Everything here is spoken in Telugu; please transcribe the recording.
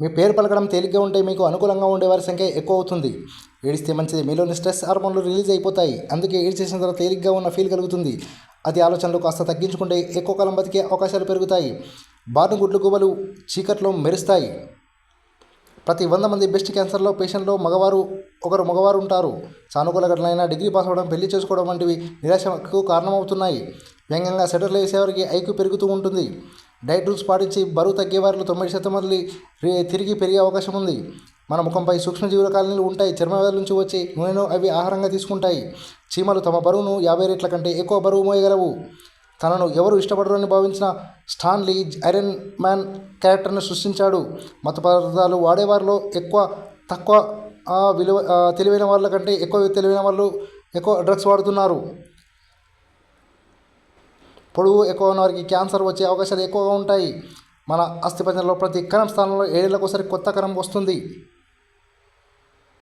మీ పేరు పలకడం తేలిగ్గా ఉంటే మీకు అనుకూలంగా ఉండే వారి సంఖ్య ఎక్కువ అవుతుంది. ఏడిస్తే మంచిది. మీలోని స్ట్రెస్ హార్మోన్లు రిలీజ్ అయిపోతాయి. అందుకే ఏడిచేసిన తర్వాత తేలిగ్గా ఉన్న ఫీల్ కలుగుతుంది. అది ఆలోచనలు కాస్త తగ్గించుకుంటే ఎక్కువ కాలం బతికే అవకాశాలు పెరుగుతాయి. బాను గుడ్లు గుబలు చీకట్లో మెరుస్తాయి. ప్రతి వంద మంది బెస్ట్ క్యాన్సర్లో పేషెంట్లో మగవారు ఒకరు మగవారు ఉంటారు. సానుకూల ఘటనలైన డిగ్రీ పాస్ అవ్వడం పెళ్ళి చేసుకోవడం వంటివి నిరాశకు కారణమవుతున్నాయి. వ్యంగ్యంగా సెటర్లు వేసేవారికి ఐక్యూ పెరుగుతూ ఉంటుంది. డైట్ రూల్స్ పాటించి బరువు తగ్గే వారిలో తొంభై శాతం మంది తిరిగి పెరిగే అవకాశం ఉంది. మన ముఖంపై సూక్ష్మజీవుల కాలనీలు ఉంటాయి. చర్మ వ్యాధుల నుంచి వచ్చే నూనెను అవి ఆహారంగా తీసుకుంటాయి. చీమలు తమ బరువును యాభై రేట్ల కంటే ఎక్కువ బరువు మోయగలవు. తనను ఎవరు ఇష్టపడరని భావించిన స్టాన్లీ ఐరన్ మ్యాన్ క్యారెక్టర్ను సృష్టించాడు. మత పదార్థాలు వాడేవారిలో ఎక్కువ తక్కువ విలువ తెలివైన వాళ్ళ కంటే ఎక్కువ తెలివైన వాళ్ళు ఎక్కువ డ్రగ్స్ వాడుతున్నారు. పొడవు ఎక్కువ ఉన్న వారికి క్యాన్సర్ వచ్చే అవకాశాలు ఎక్కువగా ఉంటాయి. మన అస్థిపంజరంలో ప్రతి కణం స్థానంలో ఏడేళ్ళకోసారి కొత్త కణం వస్తుంది.